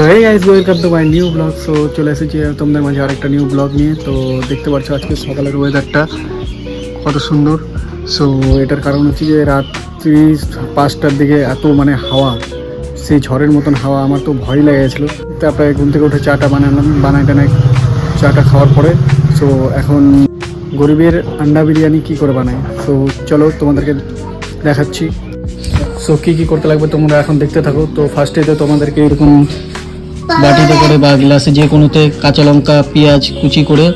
So এই guys welcome to my new vlog so চলে এসেছি তোমাদের মাঝে আরেকটা নিউ ব্লগ নিয়ে। তো দেখতে পাচ্ছ আজকে সকালের ওয়েদারটা কত সুন্দর। সো এটার কারণ হচ্ছে যে রাত্রি পাঁচটার দিকে এত মানে হাওয়া, সেই ঝড়ের মতন হাওয়া, আমার তো ভয় লেগে গেছিল। তারপরে ঘুম থেকে উঠে চাটা বানালাম বানাই টানাই চাটা খাওয়ার পরে। সো এখন গরিবের আন্ডা বিরিয়ানি কী করে বানাই তো চলো তোমাদেরকে দেখাচ্ছি। সো কী কী করতে লাগবে তোমরা এখন দেখতে থাকো। তো ফার্স্টে তো তোমাদেরকে এরকম বাটিতে করে বা গ্লাসে যে কোনোতে কাঁচা লঙ্কা, পেঁয়াজ কুচি করে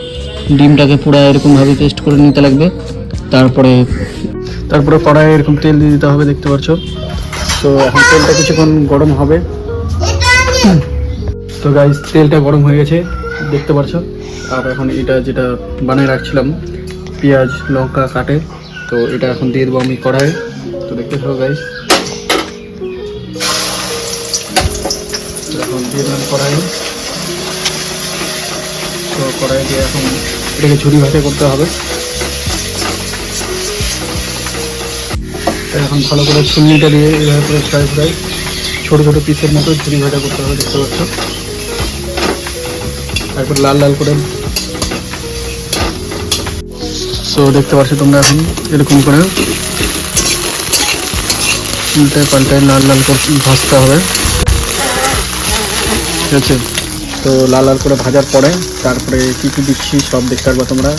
ডিমটাকে পুরো এরকমভাবে পেস্ট করে নিতে লাগবে। তারপরে তারপরে কড়াইয়ে এরকম তেল দিয়ে দিতে হবে, দেখতে পাচ্ছ। তো এখন তেলটা কিছুক্ষণ গরম হবে। তো গাইস তেলটা গরম হয়ে গেছে, দেখতে পাচ্ছ। আর এখন এটা যেটা বানিয়ে রাখছিলাম, পেঁয়াজ, লঙ্কা কাটে, তো এটা এখন দিয়ে দেবো আমি কড়াইয়ে। তো দেখতে থাকো গাইস এখন দিয়ে দিলাম কড়াই। তো কড়াই দিয়ে এখন এটাকে ঝুড়ি ভাজা করতে হবে। এখন ভালো করে ছুলনিটা দিয়ে এইভাবে করে ফ্রাই ফ্রাই ছোটো ছোটো পিসের মতো ঝুড়ি ভাজা করতে হবে, দেখতে পাচ্ছ? তারপর লাল লাল করে সো দেখতে পাচ্ছ তোমরা এখন এরকম করে উল্টায় পাল্টায় লাল লাল করে ভাজতে হবে। ঠিক আছে তো লাল লাল করে ভাজার পরে তারপরে কী কী দিচ্ছি সব দেখতে পারব তোমরা।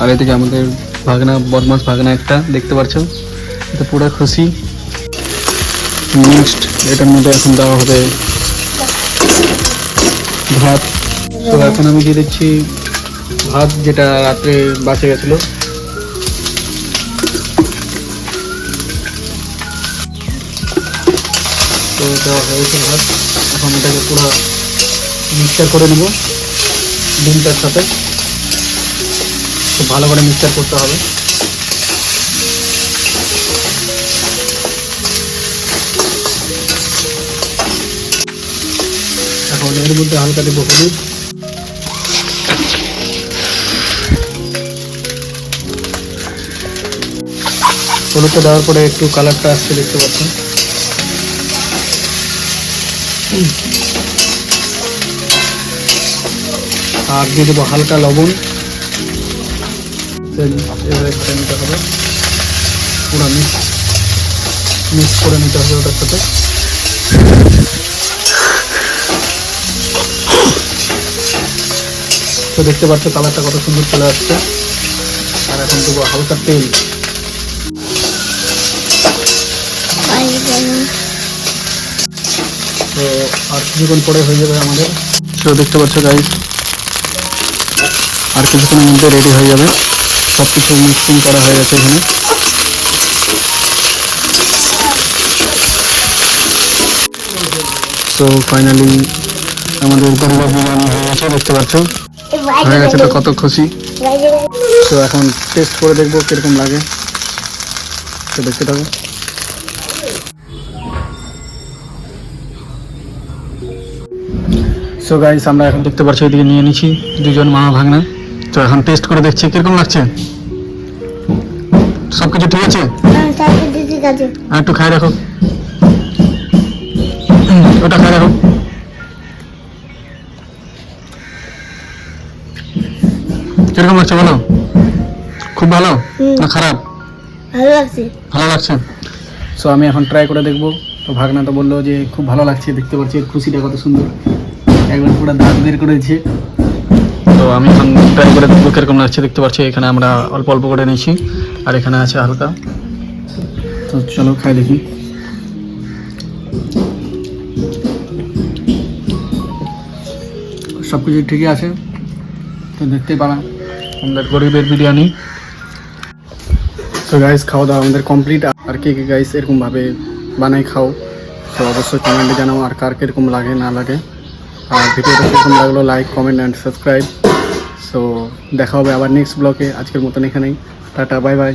আর এদিকে আমাদের ভাগনা, বদমাস ভাগনা একটা দেখতে পাচ্ছ এটা পুরো খুশি। নেক্সট এটার মধ্যে এখন দেওয়া হবে ভাত। তো এখন আমি দিয়ে দিচ্ছি ভাত যেটা রাত্রে বাঁচে গেছিল। তো দেওয়া হয়েছে ভাত। এখন এটাকে পুরো মিক্সচার করে নেব। ডিমটার সাথে। খুব ভালো করে মিক্সচার করতে হবে। এখন এর মধ্যে হালকা দেবো হলুদ। হলুদটা দেওয়ার পরে একটু কালারটা আসছে দেখতে পাচ্ছেন। আর দিয়ে দেবো হালকা লবণ। এভাবে নিতে হবে। পুরো মিক্স মিক্স করে নিতে হবে ওটার সাথে। তো দেখতে পাচ্ছ কালারটা কত সুন্দর চলে আসছে। আর এখন দেবো হালকা তেল। তো আর কিছুক্ষণ পরে হয়ে যাবে আমাদের। তো দেখতে পাচ্ছ গাইস আর কিছুক্ষণের মধ্যে রেডি হয়ে যাবে। সব কিছু মিক্সিং করা হয়ে গেছে এখানে। তো ফাইনালি আমাদের গরুয়া বিরিয়ানি হয়ে গেছে, দেখতে পাচ্ছ? হয়ে গেছে তো কত খুশি। তো এখন টেস্ট করে দেখব কীরকম লাগে। তো দেখতে থাকো। সো গাইস আমরা এখন দেখতে পাচ্ছি এদিকে নিয়ে নিচ্ছি দুজন মামা ভাগনা। তো এখন টেস্ট করে দেখছি কীরকম লাগছে? সব কিছু ঠিক আছে ঠিক আছে। আর একটু খাই রাখো ওটা খাই রাখো কীরকম লাগছে বলো? খুব ভালো? না খারাপ? ভালো লাগছে। ভালো লাগছে। সো আমি এখন ট্রাই করে দেখব। তো ভাগনা তো বলল যে খুব ভালো লাগছে দেখতে পাচ্ছি খুশিটা কত সুন্দর। একবার পুরো দাঁত বের করেছে। তো আমি এখন ট্রাই করে দেখব কীরকম লাগছে দেখতে পাচ্ছি, এখানে আমরা অল্প অল্প করে নিয়েছি আর এখানে আছে হালকা। তো চলো খাই দেখি। সব কিছু ঠিকই আছে, তো দেখতেই পারা, আমাদের গরিবের বিরিয়ানি। তো গাইস খাওয়া দাওয়া আমাদের কমপ্লিট আর কে কে গাইস এরকমভাবে বানাই খাও, তো অবশ্যই কমেন্টে জানাও আর কার কীরকম লাগে, না লাগে। আর ভিডিওটা কীরকম লাগল like comment and subscribe so দেখা হবে আবার নেক্সট ব্লকে আজকের মতন এখানেই। Tata bye bye